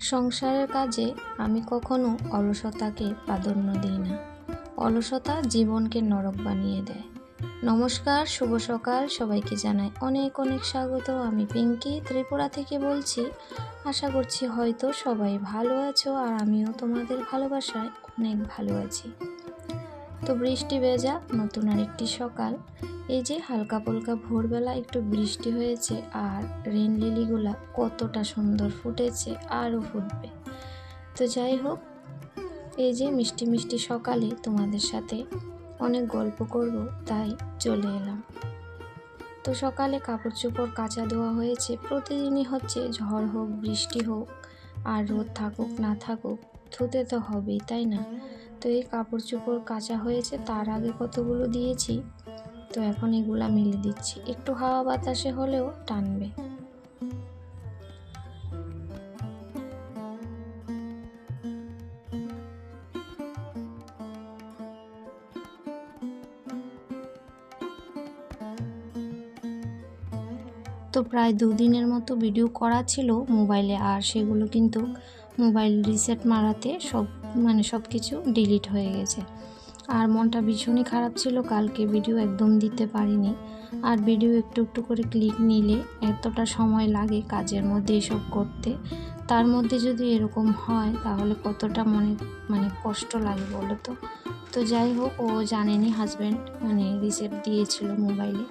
সংসারের কাজে আমি কখনো অলসতাকে প্রাধান্য দিই না। অলসতা জীবনকে নরক বানিয়ে দেয়। নমস্কার, শুভ সকাল। সবাইকে জানাই অনেক অনেক স্বাগত। আমি পিঙ্কি, ত্রিপুরা থেকে বলছি। আশা করছি হয়তো সবাই ভালো আছো আর আমিও তোমাদের ভালোবাসায় অনেক ভালো আছি। তো বৃষ্টি ভেজা, নতুন আরেকটি সকাল। এই যে হালকা পুলকা ভোরবেলা একটু বৃষ্টি হয়েছে আর রেন লিলিগুলা কতটা সুন্দর ফুটেছে, আরও ফুটবে। তো যাই হোক, এই যে মিষ্টি মিষ্টি সকালে তোমাদের সাথে অনেক গল্প করব, তাই চলে এলাম। তো সকালে কাপড় চোপড় কাচা দেওয়া হয়েছে, প্রতিদিনই হচ্ছে ঝড় হোক, বৃষ্টি হোক, আর রোদ থাকুক, না থাকুক, ধুতে তো হবেই, তাই না? তো এই কাপড় চোপড় কাচা হয়েছে, তার আগে কতগুলো দিয়েছি? তো এখন এগুলা মেলে দিচ্ছি। একটু হাওয়া বাতাসে হলেও টানবে। তো প্রায় দুদিনের মতো ভিডিও করা ছিল মোবাইলে, আর সেগুলো কিন্তু মোবাইল রিসেট মারাতে সব মানে সব কিছু ডিলিট হয়ে গেছে। আর মনটা ভীষণই খারাপ ছিল, কালকে ভিডিও একদম দিতে পারিনি। আর ভিডিও একটু একটু করে ক্লিক নিলে এতটা সময় লাগে কাজের মধ্যে এসব করতে। তার মধ্যে যদি এরকম হয়, তাহলে কতটা মনে মানে কষ্ট লাগে বলো তো? তো যাই হোক, ও জানেনি হাজব্যান্ড মানে রিসেট দিয়েছিল মোবাইলে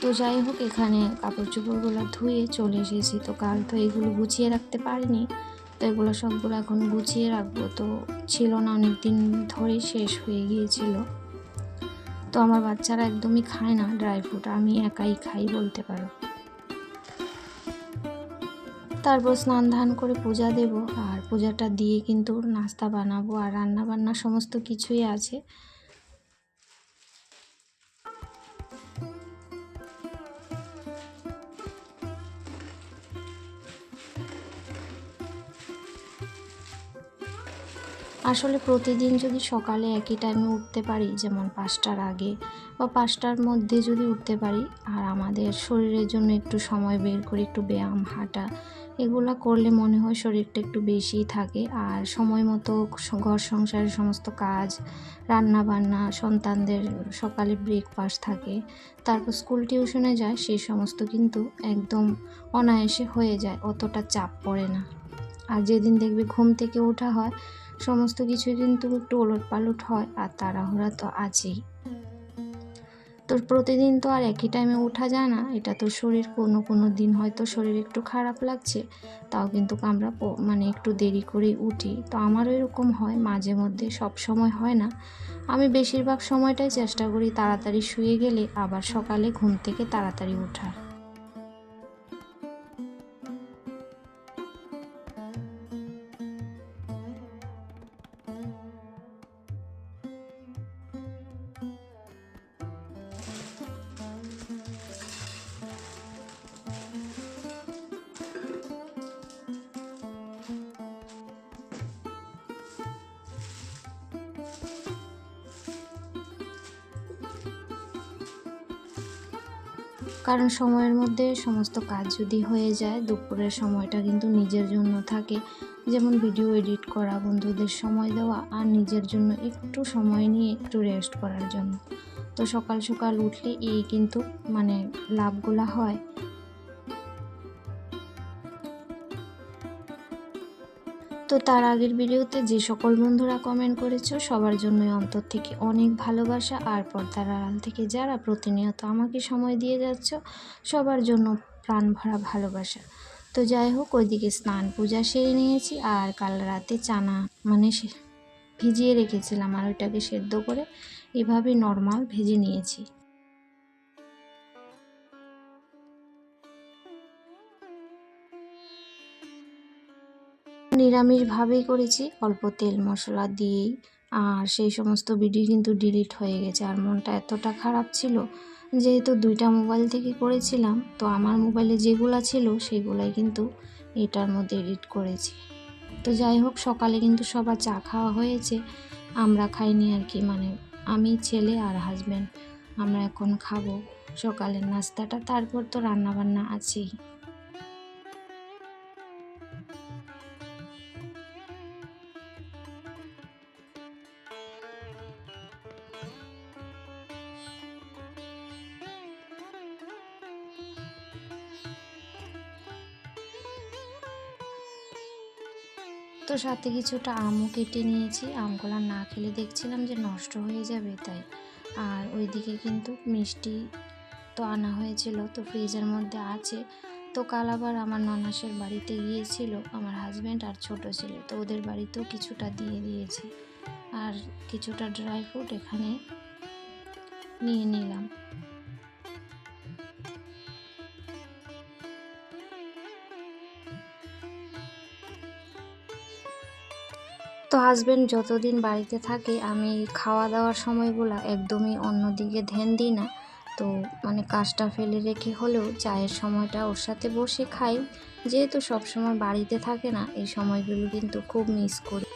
তো যাই হোক, এখানে কাপড় চোপড়গুলো ধুয়ে চলে এসেছি। তো কাল তো এগুলো গুছিয়ে রাখতে পারিনি। এগুলো সবগুলো এখন গুছিয়ে রাখব। তো ছিল না অনেক দিন ধরেই শেষ হয়ে গিয়েছিল। তো আমার বাচ্চারা একদমই খায় না ড্রাই ফ্রুট আমি একাই খাই বলতে পারো। তারপর স্নান ধান করে পূজা দেব, আর পূজাটা দিয়ে কিন্তু নাস্তা বানাবো, আর রান্না বান্না সমস্ত কিছুই আছে। আসলে প্রতিদিন যদি সকালে একই টাইমে উঠতে পারি, যেমন পাঁচটার আগে বা পাঁচটার মধ্যে যদি উঠতে পারি, আর আমাদের শরীরের জন্য একটু সময় বের করে একটু ব্যায়াম, হাঁটা, এগুলো করলে মনে হয় শরীরটা একটু বেশিই থাকে। আর সময় মতো ঘর সংসারের সমস্ত কাজ রান্না বান্না সন্তানদের সকালে ব্রেকফাস্ট থাকে, তারপর স্কুল টিউশনে যায়, সেই সমস্ত কিন্তু একদম অনায়াসে হয়ে যায়, অতটা চাপ পড়ে না। আর যেদিন দেখবে ঘুম থেকে ওঠা হয় সমস্ত কিছু কিন্তু একটু ওলট পালট হয় আর তাড়াহুড়া তো আছেই। তো প্রতিদিন তো আর একই টাইমে ওঠা যায় না। এটা তো শরীর কোনো কোনো দিন হয়তো শরীর একটু খারাপ লাগছে, তাও কিন্তু আমরা মানে একটু দেরি করেই উঠি। তো আমারও এরকম হয়, মাঝে মধ্যে সব সময় হয় না। আমি বেশিরভাগ সময়টাই চেষ্টা করি তাড়াতাড়ি শুয়ে গেলে, আবার সকালে ঘুম থেকে তাড়াতাড়ি ওঠার। কারণ সময়ের মধ্যে সমস্ত কাজ যদি হয়ে যায়, দুপুরের সময়টা কিন্তু নিজের জন্য থাকে। যেমন ভিডিও এডিট করা, বন্ধুদের সময় দেওয়া আর নিজের জন্য একটু সময় নিয়ে একটু রেস্ট করার জন্য। তো সকাল সকাল উঠলে এই কিন্তু মানে লাভগুলা হয়। তো তার আগের ভিডিওতে যে সকল বন্ধুরা কমেন্ট করেছ, সবার জন্যই অন্তর থেকে অনেক ভালোবাসা। আর পর্দার আড়াল থেকে যারা প্রতিনিয়ত আমাকে সময় দিয়ে যাচ্ছ, সবার জন্য প্রাণ ভরা ভালোবাসা। তো যাই হোক, ওইদিকে স্নান পূজা সেরে নিয়েছি আর কাল রাতে চানা মানে ভিজিয়ে রেখেছিলাম আর ওইটাকে সেদ্ধ করে এভাবে নর্মাল ভেজে নিয়েছি। নিরামিষভাবেই করেছি। অল্প তেল মশলা দিয়েই। আর সেই সমস্ত ভিডিও কিন্তু ডিলিট হয়ে গেছে। আর মনটা এতটা খারাপ ছিল, যেহেতু দুইটা মোবাইল থেকে করেছিলাম, তো আমার মোবাইলে যেগুলো ছিল, সেগুলাই কিন্তু এটার মধ্যে এডিট করেছি। তো যাই হোক, সকালে কিন্তু সবার চা খাওয়া হয়েছে। আমরা খাইনি আর কি মানে আমি, ছেলে আর হাজব্যান্ড আমরা এখন খাব সকালের নাস্তাটা। তারপর তো রান্নাবান্না আছেই। তো সাথে কিছুটা আমও কেটে নিয়েছি। আমগুলো না খেলে দেখছিলাম যে নষ্ট হয়ে যাবে তাই। আর ওইদিকে কিন্তু মিষ্টি তো আনা হয়েছিল, তো ফ্রিজের মধ্যে আছে। তো কাল আবার আমার ননাসের বাড়িতে গিয়েছিল, আমার হাজব্যান্ড আর ছোট ছেলে, তো ওদের বাড়িতেও কিছুটা দিয়ে দিয়েছি। আর কিছুটা ড্রাই ফ্রুট এখানে নিয়ে নিলাম। তো হাজব্যান্ড যতদিন বাড়িতে থাকে, আমি খাওয়া দাওয়ার সময়গুলো একদমই অন্যদিকে ধ্যান দিই না। তো মানে কাজটা ফেলে রেখে হলেও চায়ের সময়টা ওর সাথে বসে খাই। যেহেতু সবসময় বাড়িতে থাকে না, এই সময়গুলো কিন্তু খুব মিস করি।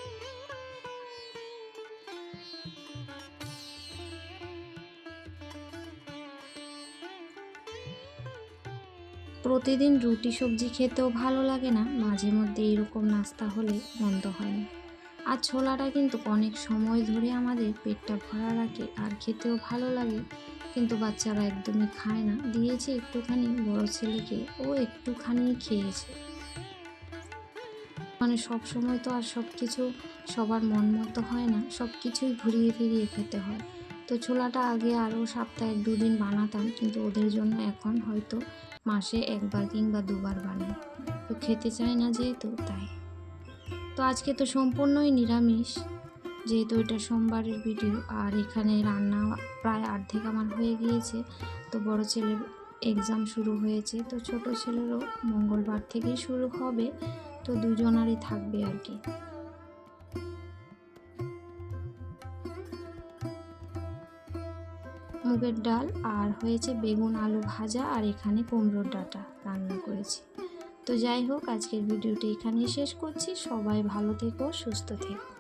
প্রতিদিন রুটি সবজি খেতেও ভালো লাগে না, মাঝে মধ্যে এরকম নাস্তা হলে মন্দ হয় না। আর ছোলাটা কিন্তু অনেক সময় ধরে আমাদের পেটটা ভরা রাখে আর খেতেও ভালো লাগে। কিন্তু বাচ্চারা একদমই খায় না। দিয়েছে একটুখানি, বড় ছেলেকে ও একটুখানি খেয়েছে। মানে সব সময় তো আর সব কিছু সবার মন মতো হয় না সব কিছুই ঘুরিয়ে ফিরিয়ে খেতে হয়। তো ছোলাটা আগে আরও সপ্তাহে দুদিন বানাতাম, কিন্তু ওদের জন্য এখন হয়তো মাসে একবার কিংবা দুবার বানাই। তো খেতে চায় না যেহেতু, তাই। তো আজকে তো সম্পূর্ণই নিরামিষ, যেহেতু এটা সোমবারের ভিডিও, আর এখানে রান্না প্রায় অর্ধেক আমার হয়ে গিয়েছে, তো বড় ছেলের এক্সাম শুরু হয়েছে, তো ছোট ছেলেরও মঙ্গলবার থেকেই শুরু হবে, তো দুজনারই থাকবে আর কি। মুগের ডাল, আর হয়েছে বেগুন আলু ভাজা, আর এখানে কুমড়োর ডাঁটা রান্না করেছি। তো যাই হোক আজকের ভিডিওটি এখানেই শেষ করছি। সবাই ভালো থেকো সুস্থ থেকো।